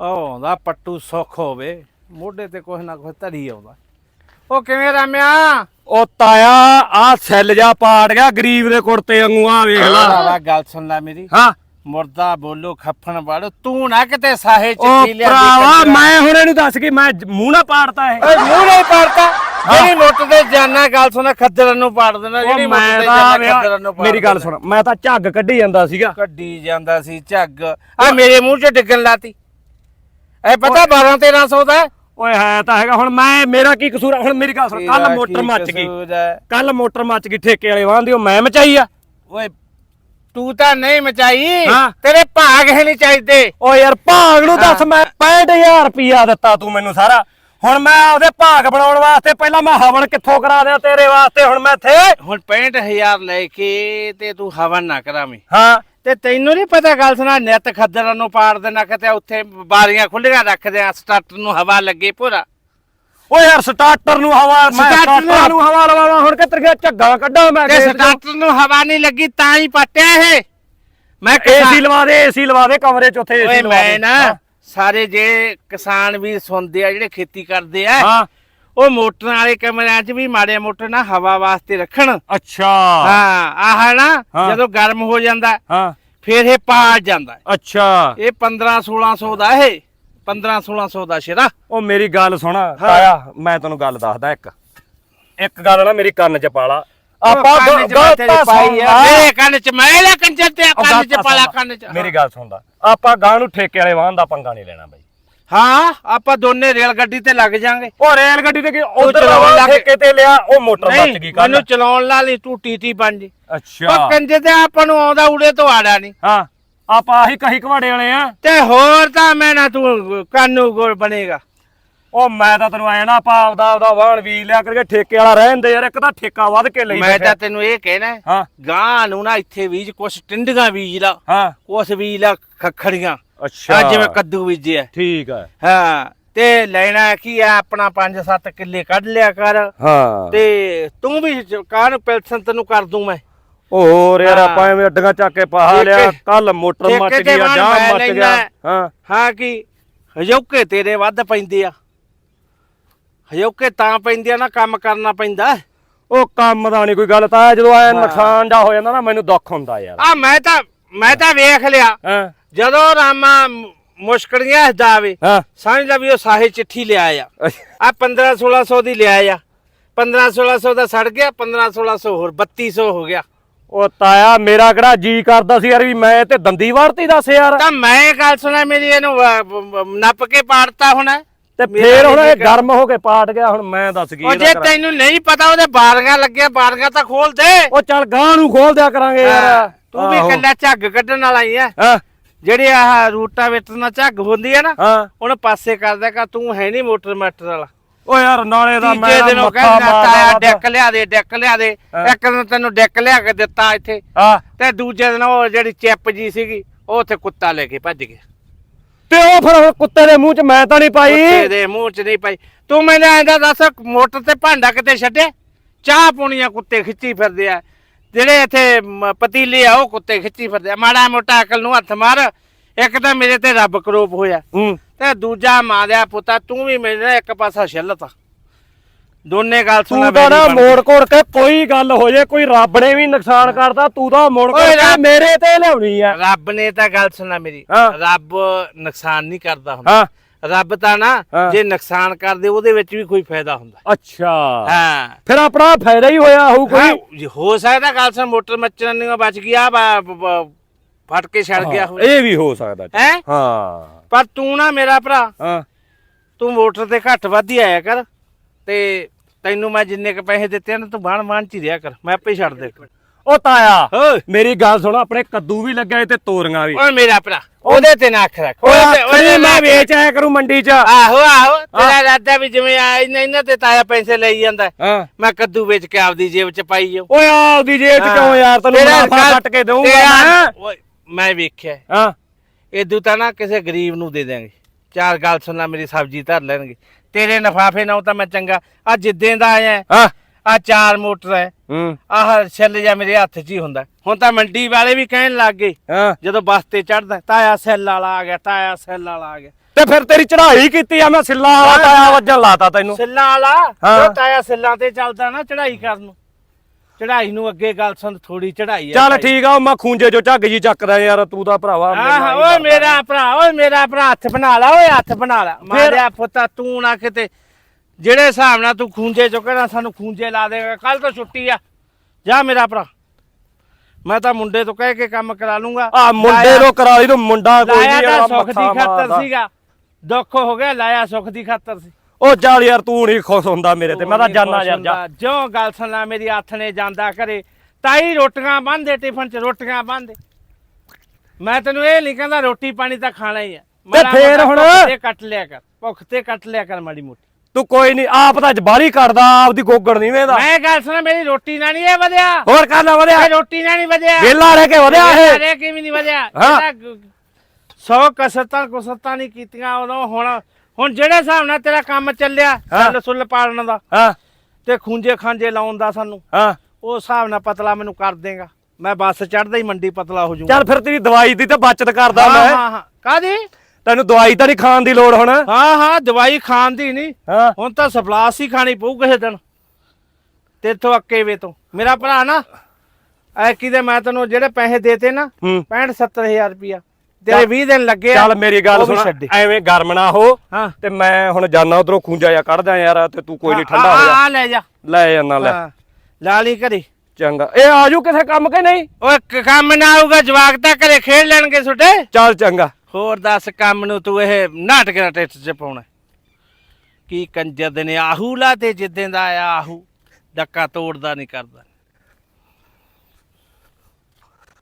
ਉਹ ਆਉਂਦਾ ਪੱਟੂ ਸੁੱਖ ਹੋਵੇ ਮੋਢੇ ਤੇ ਕੁਛ ਨਾ ਕੁਛ ਧਰੀ ਆਉਂਦਾ। ਉਹ ਕਿਵੇਂ ਰਾਮਿਆ? ਉਹ ਤਾਇਆ ਆ ਸੈੱਲ ਜਾ ਪਾੜ ਗਿਆ ਗਰੀਬ ਦੇ ਕੁੜਤੇ ਵਾਂਗੂ ਆ ਵੇਖ ਲਾ। ਭਰਾਵਾ ਗੱਲ ਸੁਣ ਲੈ ਮੇਰੀ। ਹਾਂ। ਮੁਰਦਾ ਬੋਲੋ ਖੱਫਣ ਵੜ ਤੂੰ ਨਾ ਕਿਤੇ ਸਾਹੇ ਚ ਉਹ ਪੀ ਲਿਆ ਭਰਾਵਾ ਮੈਂ ਹੁਣ ਇਹਨੂੰ ਦੱਸ ਕੇ ਮੈਂ ਜ- ਮੂੰਹ ਨਾ ਪਾੜਤਾ ਇਹ। ਓਏ ਮੂੰਹ ਨਹੀਂ ਪਾੜਦਾ ਜਿਹੜੀ ਮੁੱਟ ਤੇ ਜਾਨਾ ਗੱਲ ਸੁਣ ਖੱਦਰ ਨੂੰ ਪਾੜ ਦੇਣਾ ਜਿਹੜੀ ਮੁੱਟ ਮੈਂ ਤੇ ਤਾਂ ਜਾਨਾ ਖੱਦਰ ਨੂੰ ਵਿਆਹ- ਪਾੜ ਮੇਰੀ ਗੱਲ ਦੇਣਾ। ਸੁਣ ਮੈਂ ਤਾਂ ਝੱਗ ਕੱਢੀ ਜਾਂਦਾ ਸੀਗਾ। ਕੱਢੀ ਜਾਂਦਾ ਸੀ ਝੱਗ। ਆ ਮੇਰੇ ਮੂੰਹ 'ਚ ਡਿੱਗਣ ਲਾਤੀ। ਇਹ ਪਤਾ 12 1300 ਦਾ? ਹੈ? ਓਏ ਹੈ ਤਾਂ ਹੈਗਾ ਹੁਣ ਮੈਂ ਮੇਰਾ ਕੀ ਕਸੂਰ ਆ? ਹੁਣ ਮੇਰੀ ਗੱਲ ਸੁਣ ਕੱਲ ਤੇਰਾ ਮੋਟਰ ਕੀ ਮੱਚ ਗਈ। ਕਸੂਰ ਹੈ? ਕੱਲ ਮੋਟਰ ਮੱਚ ਗਈ ਠੇਕੇ ਵਾਲੇ ਵਾਹਨ ਦੀ ਉਹ ਮੈਂ ਮਚਾਈ ਆ। ਓਏ ਤੂੰ ਤਾਂ ਨਹੀਂ ਮਚਾਈ। ਹਾਂ। ਤੇਰੇ ਭਾਗ ਹੈ ਨਹੀਂ ਚਾਹੀਦੇ। ਓ ਯਾਰ ਭਾਗ ਨੂੰ ਦੱਸ ਮੈਂ 65000 ਰੁਪਿਆ ਦਿੱਤਾ ਤੂੰ ਮੈਨੂੰ ਸਾਰਾ। ਹੁਣ ਮੈਂ ਆਪਦੇ ਭਾਗ ਬਣਾਉਣ ਵਾਸਤੇ ਪਹਿਲਾਂ ਮੈਂ ਹਵਨ ਕਿੱਥੋਂ ਕਰਾ ਦਿਆਂ ਤੇਰੇ ਵਾਸਤੇ ਹੁਣ ਮੈਂ ਇੱਥੇ ਹੁਣ 65000 ਲੈ ਕੇ ਤੇ ਤੂੰ ਹਵਨ ਨਾ ਕਰਾਵੇਂ। ਹਾਂ। ਤੇ ਤੈਨੂੰ ਨਹੀਂ ਪਤਾ ਗੱਲ ਸੁਣਾ ਨਿਤ ਖੱਦਰ ਨੂੰ ਪਾੜ ਦੇਣਾ ਕਿਤੇ ਉੱਥੇ ਬਾਰੀਆਂ ਖੁੱਲੀਆਂ ਰੱਖਦੇ ਆ ਸਟਾਰਟਰ ਨੂੰ ਹਵਾ ਲੱਗੇ ਪੂਰਾ। ਓ ਯਾਰ ਸਟਾਰਟਰ ਨੂੰ ਹਵਾ ਮੈਂ ਸਟਾਰਟਰ ਨੂੰ- ਹਵਾ ਲਵਾਵਾਂ ਹੁਣ ਕਿੱਧਰ ਗਿਆ? ਝੱਗਾ ਕੱਢਾਂ ਮੈਂ ਤੇ ਸਟਾਰਟਰ ਨੂੰ। ਹਵਾ ਨਹੀਂ ਲੱਗੀ ਤਾਂ ਹੀ ਪੱਟਿਆ ਇਹ। ਮੈਂ ਏਸੀ ਲਵਾ ਦੇ ਏਸੀ ਲਵਾ ਦੇ ਕਮਰੇ ਚ ਉੱਥੇ ਏਸੀ ਲਵਾ ਮੈਂ ਦੇ ਨਾ ਸਾਰੇ ਜੇ ਕਿਸਾਨ ਵੀ ਸੁਣਦੇ ਆ ਜਿਹੜੇ ਖੇਤੀ ਕਰਦੇ ਆ ਹਾਂ। ਉਹ ਮੋਟਰ ਵਾਲੇ ਕਮਰਿਆਂ 'ਚ ਵੀ ਮਾੜੇ ਮੋਟਰ ਨਾ ਹਵਾ ਵਾਸਤੇ ਰੱਖਣ। ਅੱਛਾ। ਹਾਂ ਆਹ ਨਾ। ਜਦੋਂ ਗਰਮ ਹੋ ਜਾਂਦਾ ਹਾਂ। ਫਿਰ ਇਹ ਪਾੜ ਜਾਂਦਾ ਅੱਛਾ। ਇਹ 15 1600 ਦਾ ਇਹ 15 1600 ਦਾ ਸ਼ੇਰਾ। ਉਹ ਮੇਰੀ ਗੱਲ ਸੁਣ ਤਾਇਆ ਮੈਂ ਤੈਨੂੰ ਗੱਲ ਦੱਸਦਾ ਇੱਕ। ਇੱਕ ਗੱਲ ਨਾ ਮੇਰੀ ਕੰਨ 'ਚ ਪਾਲਾ। ਆਪਾਂ ਕੰਨ 'ਚ ਗਲਤ ਤੇਰੀ ਪਾਈ ਆ। ਮੇਰੇ ਕੰਨ 'ਚ ਮੈਂ ਲੈ ਤੇ ਕੰਨ 'ਚ ਪਾਲਾ ਕੰਨ 'ਚ। ਮੇਰੀ ਗੱਲ ਸੁਣਦਾ। ਆਪਾਂ ਗਾਂ ਨੂੰ ਠੇਕੇ ਵਾਲੇ ਵਾਹਨ ਦਾ ਪੰਗਾ ਨਹੀਂ ਲੈਣਾ ਬਾਈ। ਹਾਂ ਆਪਾਂ ਦੋਨੇ ਰੇਲ ਗੱਡੀ ਤੇ ਲੱਗ ਜਾਾਂਗੇ। ਉਹ ਰੇਲ ਗੱਡੀ ਤੇ ਉਧਰ ਚਲਾਉਣ ਲੱਗ- ਠੇਕੇ ਤੇ ਲਿਆ ਉਹ ਮੋਟਰ ਨਹੀਂ ਗਈ ਕੱਲ ਮੈਨੂੰ ਚਲਾਉਣ ਲਾ ਲਈ ਤੂੰ ਟੀਟੀ ਬਣ ਜੀ ਅੱਛਾ। ਉਹ ਕੰਜੇ ਤੇ ਆਪਾਂ ਨੂੰ ਆਉਂਦਾ ਉੜੇ ਤੋਂ ਆੜਾ ਨਹੀਂ। ਹਾਂ ਆਪਾਂ ਆਹੀ ਕਹੀ ਘਵਾੜੇ ਵਾਲੇ ਆ। ਤੇ ਹੋਰ ਤਾਂ ਮੈਂ ਨਾ ਤੂੰ ਕਾਨੂ ਗੋਲ ਬਣੇਗਾ। ਉਹ ਮੈਂ ਤਾਂ ਤੈਨੂੰ ਐ ਨਾ ਆਪਾਂ ਆਪਦਾ ਆਪਦਾ ਵਾਹਨ ਵੀ ਲਿਆ ਕਰਕੇ ਠੇਕੇ ਵਾਲਾ ਰਹਿਣ ਦੇ ਯਾਰ ਇੱਕ ਤਾਂ ਠੇਕਾ ਵੱਧ ਕੇ ਲਈ ਮੈਂ ਬੈਠਾ। ਤਾਂ ਤੈਨੂੰ ਇਹ ਕਹਿਣਾ ਹੈ, ਹਾਂ। ਗਾਂ ਨੂੰ ਨਾ ਇੱਥੇ ਬੀਜ ਕੁਛ ਟਿੰਡੀਆਂ ਬੀਜ ਲਾ। ਹਾਂ। ਕੁਛ ਬੀਜ ਲਾ ਖੱਖੜੀਆਂ। ਅੱਛਾ। ਆ ਜਿਵੇਂ ਕੱਦੂ ਬੀਜਿਆ ਠੀਕ ਹੈ ਹਾਂ ਤੇ ਲੈਣਾ ਕੀ ਆ ਆਪਣਾ 5-7 ਕਿੱਲੇ ਕੱਢ ਲਿਆ ਕਰ। ਹਾਂ। ਤੇ ਤੂੰ ਵੀ ਕਾਰ ਪੈਲਸਨ ਤੈਨੂੰ ਕਰ ਦੂੰ ਮੈਂ? ਹੋਰ ਯਾਰ। ਆਪਾਂ ਐਵੇਂ ਅੱਡੀਆਂ ਚੱਕ ਕੇ ਪਾ ਠੇਕੇ- ਲਿਆ ਕੱਲ ਮੋਟਰ ਮੱਚ ਗਈ ਆ ਜਾਂ ਮੱਚ ਗਿਆ। ਹੈ। ਹਾਂ ਕੀ? ਹਜੌਕੇ ਤੇਰੇ ਵੱਧ ਪੈਂਦੇ ਆ। ਹਜੌਕੇ ਤਾਂ ਪੈਂਦੇ ਆ ਨਾ ਕੰਮ ਕਰਨਾ ਪੈਂਦਾ। ਉਹ ਕੰਮ ਦਾ ਨਹੀਂ ਕੋਈ ਗੱਲ ਤਾਂ ਜਦੋਂ ਐ ਨੁਕਸਾਨ ਜਾ ਹੋ ਜਾਂਦਾ ਨਾ ਮੈਨੂੰ ਦੁੱਖ ਹੁੰਦਾ ਯਾਰ। ਆ ਮੈਂ ਤਾਂ ਮੈਂ ਤਾਂ ਵੇਖ ਲਿਆ। ਹਾਂ। ਜਦੋਂ ਰਾਮਾ ਮ- ਮੁਸ਼ਕਲੀਆਂ ਹੱਸਦਾ ਆਵੇ ਹਾਂ। ਸਮਝ ਲੈ ਵੀ ਉਹ ਸਾਹੇ ਚਿੱਠੀ ਲਿਆ ਆ ਆ 15 1600 ਦੀ ਲਿਆ ਆ 15 1600 ਦਾ ਸੜ ਗਿਆ 15 1600 ਹੋਰ 3200 ਹੋ ਗਿਆ। ਉਹ ਤਾਇਆ ਮੇਰਾ ਕਿਹੜਾ ਜੀ ਕਰਦਾ ਸੀ ਯਾਰ ਵੀ ਮੈਂ ਤੇ ਦੰਦੀ ਵਾਰਤੀ ਦੱਸ ਯਾਰ। ਤਾਂ ਮੈਂ ਗੱਲ ਸੁਣਾ ਮੇਰੀ ਇਹਨੂੰ ਨੱਪ ਕੇ ਪਾੜਤਾ ਹੋਣਾ। ਤੇ ਫੇਰ ਹੁਣ ਇਹ ਗਰਮ ਹੋ ਕੇ ਪਾਟ ਗਿਆ ਹੁਣ ਮੈਂ ਦੱਸ ਉਹ ਇਹਦਾ ਜੇ। ਤੈਨੂੰ ਨਹੀਂ ਪਤਾ ਉਹਦੇ ਬਾਰੀਆਂ ਲੱਗਿਆ ਬਾਰੀਆਂ ਤਾਂ ਖੋਲ ਦੇ। ਉਹ ਚੱਲ ਗਾਂ ਨੂੰ ਖੋਲ ਦਿਆ ਕਰਾਂਗੇ ਯਾਰ। ਤੂੰ ਵੀ। ਕੱਲਾ ਝੱਗ ਕੱਢਣ ਵਾਲਾ ਹੀ ਆ। ਹਾਂ। ਜਿਹੜੀ ਆਹ ਰੂਟਾ ਵਿੱਚ ਨਾਲ ਝੱਗ ਹੁੰਦੀ ਆ ਨਾ ਹਾਂ। ਉਹਨੂੰ ਪਾਸੇ ਕਰਦਾ ਕਾ ਤੂੰ ਹੈ ਨਹੀਂ ਮੋਟਰ ਮਾਟਰ ਵਾਲਾ। ਉਹ ਯਾਰ ਨਾਲੇ ਦਾ ਮੈਂ ਤੀਜੇ ਦਿਨ ਉਹ ਕਹਿੰਦਾ ਤਾਇਆ ਡੈਕ ਲਿਆ ਦੇ ਡੈਕ ਲਿਆ ਦੇ। ਇੱਕ ਦਿਨ ਤੈਨੂੰ ਡੈਕ ਲਿਆ ਕੇ ਦਿੱਤਾ ਇੱਥੇ। ਹਾਂ। ਤੇ ਦੂਜੇ ਦਿਨ ਉਹ ਜਿਹੜੀ ਚਿੱਪ ਜੀ ਸੀਗੀ ਉਹ ਉੱਥੇ ਕੁੱਤਾ ਲੈ ਕੇ ਭੱਜ ਗਿਆ। ਤੇ ਉਹ ਫਿਰ ਹੁਣ ਕੁੱਤੇ ਦੇ ਮੂੰਹ 'ਚ ਮੈਂ ਤਾਂ ਨਹੀਂ ਪਾਈ। ਕੁੱਤੇ ਦੇ ਮੂੰਹ 'ਚ ਨਹੀਂ ਪਈ। ਤੂੰ ਮੈਨੂੰ ਐਂਦਾ ਦੱਸ ਮੋਟਰ ਤੇ ਭਾਂਡਾ ਕਿਤੇ ਛੱਡੇ? ਚਾਹ ਪੂਣੀਆਂ ਕੁੱਤੇ ਖਿੱਚੀ ਫਿਰਦੇ ਆ। ਜਿਹੜੇ ਇੱਥੇ ਮ- ਪਤੀਲੇ ਆ ਉਹ ਕੁੱਤੇ ਖਿੱਚੀ ਫਿਰਦੇ ਆ। ਮਾੜਾ ਮੋਟਾ ਅਕਲ ਨੂੰ ਹੱਥ ਮਾਰ ਇੱਕ ਤਾਂ ਮੇਰੇ ਤੇ ਰੱਬ ਕਰੋਪ ਹੋਇਆ। ਹੂੰ। ਤੇ ਦੂਜਾ ਮਾਂ ਪੁੱਤਾ ਤੂੰ ਵੀ ਮੇਰੇ ਨਾਲ ਇੱਕ ਪਾਸਾ ਛਿੱਲਤਾ ਦੋਨੇ ਗੱਲ ਸੁਣਾ ਤੂੰ ਤਾਂ ਨਾ ਮੋੜ ਕੋੜ ਕੇ ਕੋਈ ਗੱਲ ਹੋ ਜੇ ਕੋਈ ਰੱਬ ਨੇ ਵੀ ਨੁਕਸਾਨ ਕਰਦਾ ਤੂੰ ਤਾਂ ਮੋੜ ਕੋੜ ਓਏ ਕੇ ਰੱਬ- ਮੇਰੇ ਤੇ ਲਿਆਉਣੀ ਆ। ਰੱਬ ਨੇ ਤਾਂ ਗੱਲ ਸੁਣਾ ਮੇਰੀ। ਹਾਂ। ਰੱਬ ਨੁਕਸਾਨ ਨਹੀਂ ਕਰਦਾ ਹੁੰਦਾ। ਹਾਂ। ਰੱਬ ਤਾਂ ਨਾ ਹਾਂ। ਜੇ ਨੁਕਸਾਨ ਕਰਦੇ ਉਹਦੇ ਵਿੱਚ ਵੀ ਕੋਈ ਫਾਇਦਾ ਹੁੰਦਾ। ਅੱਛਾ। ਹਾਂ। ਫਿਰ ਆਪਣਾ ਫਾਇਦਾ ਹੀ ਹੋਇਆ ਹੋਊ ਕੋਈ। ਹਾਂ, ਜੇ ਹੋ ਸਕਦਾ ਗੱਲ ਸੁਣ ਮੋਟਰ ਮੱਚਣ ਨਹੀਂ ਬਚ ਗਿਆ ਬ- ਬ- ਬ- ਫਟ ਕੇ ਛੜ ਗਿਆ ਹੋਵੇ ਇਹ ਵੀ ਹੋ ਸਕਦਾ ਹੈ? ਹਾਂ। ਪਰ ਤੂੰ ਨਾ ਮੇਰਾ ਭਰਾ ਹਾਂ। ਤੂੰ ਮੋਟਰ ਤੇ ਘੱਟ ਵੱਧ ਹੀ ਆਇਆ ਕਰ ਤੇ ਤੈਨੂੰ ਮੈਂ ਜਿੰਨੇ ਕ ਪੈਸੇ ਦਿੱਤੇ ਆ ਨਾ ਤੂੰ ਬਾਣ ਬਾਣ ਚ ਹੀ ਰਿਹਾ ਕਰ। ਮੈਂ ਆਪੇ ਹੀ ਛੱਡ ਦੇ। ਉਹ ਤਾਇਆ ਓਏ ਮੇਰੀ ਗੱਲ ਸੁਣ ਆਪਣੇ ਕੱਦੂ ਵੀ ਲੱਗੇ ਤੇ ਤੋਰੀਆਂ ਵੀ। ਓਏ ਮੇਰਾ ਭਰਾ ਉਹਦੇ ਤੇ ਨਾ ਅੱਖ ਰੱਖ। ਓਏ ਤੇ- ਤੇ ਮੈਂ ਵੇਚ ਆਇਆ ਕਰੂੰ ਮੰਡੀ 'ਚ। ਆਹੋ ਆਹੋ ਤੇਰਾ ਰਾਦਾ ਵੀ ਜਿਵੇਂ ਆ ਇਹਨਾਂ ਇਹਨਾਂ ਤੇ ਤਾਇਆ ਪੈਸੇ ਲਈ ਜਾਂਦਾ ਹਾਂ। ਮੈਂ ਕੱਦੂ ਵੇਚ ਕੇ ਆਪਦੀ ਜੇਬ ਚ ਪਾਈ ਜਾਉ ਓਏ ਆਪਦੀ ਜੇਬ 'ਚ ਕਿਉਂ ਯਾਰ? ਤੈਨੂੰ ਮੁਨਾਫਾ ਕੱਟ ਕੇ ਦਊਂਗਾ ਮੈਂ। ਓਏ ਮੈਂ ਵੇਖਿਆ ਹਾਂ। ਇਦੂ ਤਾਂ ਨਾ ਕਿਸੇ ਗਰੀਬ ਨੂੰ ਦੇ ਦਿਆਂਗੇ। ਚਾਰ ਗੱਲ ਸੁਣਨਾ ਮੇਰੀ ਸਬਜ਼ੀ ਧਰ ਲੈਣਗੇ। ਤੇਰੇ ਨਫਾਫੇ ਨਾਲ ਤਾਂ ਮੈਂ ਚੰਗਾ। ਆ ਜਿੱਦੇ ਦਾ ਆਇਆ ਹਾਂ ਆ ਚਾਰ ਮੋਟਰ ਹੈ ਹੂੰ। ਆਹ ਛੱਲ ਜਾ ਮੇਰੇ ਹੱਥ 'ਚ ਹੀ ਹੁੰਦਾ। ਹੁਣ ਤਾਂ ਮੰਡੀ ਵਾਲੇ ਵੀ ਕਹਿਣ ਲੱਗ ਗਏ ਹਾਂ। ਜਦੋਂ ਬੱਸ ਤੇ ਚੜਦਾ ਤਾਇਆ ਸੈੱਲ ਵਾਲਾ ਆ ਗਿਆ ਤਾਇਆ ਸੈੱਲ ਵਾਲਾ ਆ ਗਿਆ। ਤੇ ਫਿਰ ਤੇਰੀ ਚੜ੍ਹਾਈ ਕੀਤੀ ਆ ਮੈਂ ਸਿੱਲਾ ਵਾਲਾ ਤਾਇਆ ਵੱਜਣ ਲਾਤਾ ਤੈਨੂੰ। ਸੈੱਲਾਂ ਵਾਲਾ। ਜੋ ਤਾਇਆ ਸੈੱਲਾਂ ਤੇ ਚੱਲਦਾ ਨਾ ਚੜਾਈ ਕਰਨ ਨੂੰ ਚੜਾਈ ਨੂੰ ਅੱਗੇ ਗੱਲ ਸੁਣ ਥੋੜੀ ਚੜਾਈ ਆ ਚੱਲ। ਠੀਕ ਆ ਮੈਂ ਖੂੰਜੇ ਚੋਂ ਝੱਗ ਜੀ ਚੱਕਦਾ ਯਾਰ ਤੂੰ ਤਾਂ ਭਰਾਵਾ ਆਹ ਓਏ। ਮੇਰਾ ਭਰਾ ਓਏ ਮੇਰਾ ਭਰਾ ਹੱਥ ਬਣਾ ਲਾ ਓਏ ਹੱਥ ਬਣਾ ਲਾ। ਮਾਰਿਆ ਪੁੱਤਾ ਤੂੰ ਨਾ ਕਿਤੇ ਜਿਹੜੇ ਹਿਸਾਬ ਨਾਲ ਤੂੰ ਖੂੰਜੇ ਚੋਂ ਕਹਿੰਦਾ ਸਾਨੂੰ ਖੂੰਜੇ ਲਾ ਦੇਗਾ ਕੱਲ ਤੋਂ ਛੁੱਟੀ ਆ। ਜਾ ਮੇਰਾ ਭਰਾ। ਮੈਂ ਤਾਂ ਮੁੰਡੇ ਤੋਂ ਕਹਿ ਕੇ ਕੰਮ ਕਰਾ ਲੂੰਗਾ। ਆ ਮੁੰਡੇ ਨੂੰ ਕਰਾ ਲਈ ਤੂੰ ਮੁੰਡਾ ਕੋਈ ਲਾਇਆ ਨਹੀਂ ਤਾਂ ਆ ਸੁੱਖ ਦੀ ਖਾਤਰ। ਸੀਗਾ। ਦੁੱਖ ਹੋ ਗਿਆ ਲਾਇਆ ਸੁੱਖ ਦੀ ਖਾਤਰ ਸੀ। ਉਹ ਚੱਲ ਯਾਰ ਤੂੰ ਨਹੀਂ ਖੁਸ਼ ਹੁੰਦਾ ਮੇਰੇ ਤੇ ਮੈਂ ਤਾਂ ਜਾਨਾ ਯਾਰ ਜਾ। ਜੋ ਗੱਲ ਸੁਣਾ ਮੇਰੀ ਹੱਥ ਨੇ ਜਾਂਦਾ ਘਰੇ ਤਾਈ ਰੋਟੀਆਂ ਬੰਨਦੇ ਟਿਫਨ 'ਚ ਰੋਟੀਆਂ ਬੰਨਦੇ ਮੈਂ ਤੈਨੂੰ ਇਹ ਨਹੀਂ ਕਹਿੰਦਾ ਰੋਟੀ ਪਾਣੀ ਤਾਂ ਖਾਣਾ ਹੀ ਆ। ਮਾੜਾ ਫੇਰ ਹੁਣ? ਤੇ ਕੱਟ ਲਿਆ ਕਰ ਭੁੱਖ ਤੇ ਕੱਟ ਲਿਆ ਕਰ ਮਾੜੀ ਮੋਟੀ। ਤੂੰ ਕੋਈ ਨਹੀਂ ਆਪ ਤਾਂ ਜਬਾਰੀ ਕਰਦਾ ਆਪਦੀ ਗੋਗੜ ਨਹੀਂ ਵੇਂਦਾ ਮੈਂ ਗੱਲ ਸੁਣਾ ਮੇਰੀ ਰੋਟੀ ਨਾਲ ਨਹੀਂ ਇਹ ਵਧਿਆ। ਹੋਰ ਕਰਨਾ ਵਧਿਆ। ਇਹ ਰੋਟੀ ਨਾਲ ਨਹੀਂ ਵਧਿਆ। ਵੇਲਾ ਰਹਿ ਕੇ ਵਧਿਆ ਇਹ। ਅਰੇ ਕਿਵੇਂ ਨਹੀਂ ਵਧਿਆ। ਹਾਂ। ਇਹਦਾ ਸੌ ਕਸਰਤਾਂ ਕੁਸਰਤਾਂ ਨਹੀਂ ਕੀਤੀਆਂ ਉਦੋਂ ਹੁਣ ਹੁਣ ਜਿਹੜੇ ਹਿਸਾਬ ਨਾਲ ਤੇਰਾ ਕੰਮ ਚੱਲਿਆ ਹਾਂ। ਸੱਲ ਸੁੱਲ ਪਾੜਨ ਦਾ ਹਾਂ। ਤੇ ਖੂੰਜੇ ਖਾਂਜੇ ਲਾਉਣ ਦਾ ਸਾਨੂੰ ਹਾਂ। ਉਹ ਹਿਸਾਬ ਨਾਲ ਪਤਲਾ ਮੈਨੂੰ ਕਰ ਦੇਗਾ। ਮੈਂ ਬੱਸ ਚੜਦਾ ਹੀ ਮੰਡੀ ਪਤਲਾ ਹੋ ਜਾਊਂਗਾ। ਚੱਲ ਫਿਰ ਤੇਰੀ ਦਵਾਈ ਦੀ ਤਾਂ ਬਚਤ ਕਰਦਾ ਹਾਂ ਮੈਂ। ਹਾਂ ਹਾਂ। ਕਾਦੀ ਤੈਨੂੰ ਦਵਾਈ ਤਾਂ ਨਹੀਂ ਖਾਣ ਦੀ ਲੋੜ ਹੁਣ? ਹਾਂ ਹਾਂ ਦਵਾਈ ਖਾਣ ਦੀ ਨਹੀਂ। ਹਾਂ। ਹੁਣ ਤਾਂ ਸਪਲਾਸ ਹੀ ਖਾਣੀ ਪਊ ਕਿਸੇ ਦਿਨ। ਤੇਥੋਂ ਅੱਕੇ ਵੇ ਤੋਂ। ਮੇਰਾ ਭਰਾ ਨਾ ਐ ਕਿਤੇ ਮੈਂ ਤੈਨੂੰ ਜਿਹੜੇ ਪੈਸੇ ਦੇਤੇ ਨਾ ਹੂੰ। 65 70000 ਰੁਪਿਆ ਤੇਰੇ 20 ਦਿਨ ਲੱਗੇ ਚੱਲ ਮੇਰੀ ਗੱਲ ਸੁਣ। ਐਵੇਂ ਗਰਮ ਨਾ ਹੋ ਤੇ ਮੈਂ ਹੁਣ ਜਾਣਾ ਉਧਰੋਂ ਖੂੰਜਾ ਜਾ ਕੱਢਦਾ ਯਾਰ ਤੇ ਤੂੰ ਕੋਈ ਨਹੀਂ ਠੰਡਾ ਹੋ ਜਾ। ਆ ਲੈ ਜਾ। ਲੈ ਜਾਣਾ ਲੈ। ਹਾਂ ਲਾਲੀ ਘਰੇ ਚੰਗਾ। ਇਹ ਆਜੂ ਕਿਸੇ ਕੰਮ ਕੇ ਨਹੀਂ? ਓਏ ਕੰਮ ਨਾ ਆਊਗਾ ਜਵਾਕ ਤਾਂ ਘਰੇ ਖੇਡ ਲੈਣਗੇ ਛੋਟੇ। ਚੱਲ ਚੰਗਾ। ਹੋਰ ਦੱਸ ਕੰਮ ਨੂੰ ਤੂੰ ਇਹ ਨਾਟਕ ਦਾ ਟੈਸਟ ਚ ਪਾਉਣਾ। ਕੀ ਕੰਜਰ ਦੇ ਨੇ ਆਹੂ ਲਾ ਤੇ ਜਿੱਦਾਂ ਦਾ ਆਇਆ ਆਹੂ, ਡੱਕਾ ਤੋੜਦਾ ਨਹੀਂ ਕਰਦਾ।